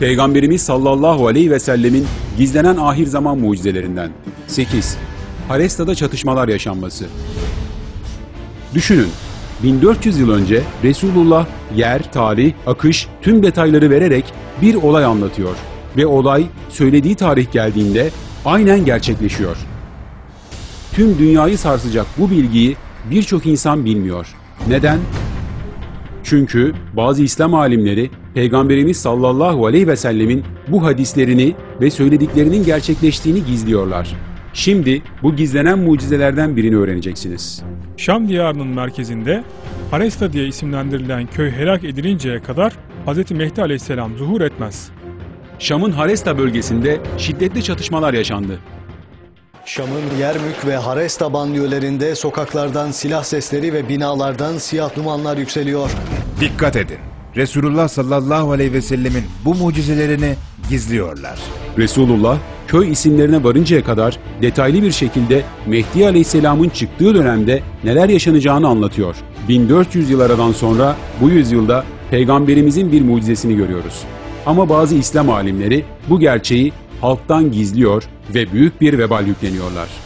Peygamberimiz sallallahu aleyhi ve sellemin gizlenen ahir zaman mucizelerinden. 8. Haresta'da çatışmalar yaşanması. Düşünün, 1400 yıl önce Resulullah yer, tarih, akış, tüm detayları vererek bir olay anlatıyor. Ve olay söylediği tarih geldiğinde aynen gerçekleşiyor. Tüm dünyayı sarsacak bu bilgiyi birçok insan bilmiyor. Neden? Çünkü bazı İslam alimleri Peygamberimiz sallallahu aleyhi ve sellemin bu hadislerini ve söylediklerinin gerçekleştiğini gizliyorlar. Şimdi bu gizlenen mucizelerden birini öğreneceksiniz. Şam diyarının merkezinde Haresta diye isimlendirilen köy helak edilinceye kadar Hz. Mehdi aleyhisselam zuhur etmez. Şam'ın Haresta bölgesinde şiddetli çatışmalar yaşandı. Şam'ın Yermük ve Haresta banliyölerinde sokaklardan silah sesleri ve binalardan siyah dumanlar yükseliyor. Dikkat edin. Resulullah sallallahu aleyhi ve sellemin bu mucizelerini gizliyorlar. Resulullah köy isimlerine varıncaya kadar detaylı bir şekilde Mehdi Aleyhisselam'ın çıktığı dönemde neler yaşanacağını anlatıyor. 1400 yıl aradan sonra bu yüzyılda Peygamberimizin bir mucizesini görüyoruz. Ama bazı İslam alimleri bu gerçeği halktan gizliyor ve büyük bir vebal yükleniyorlar.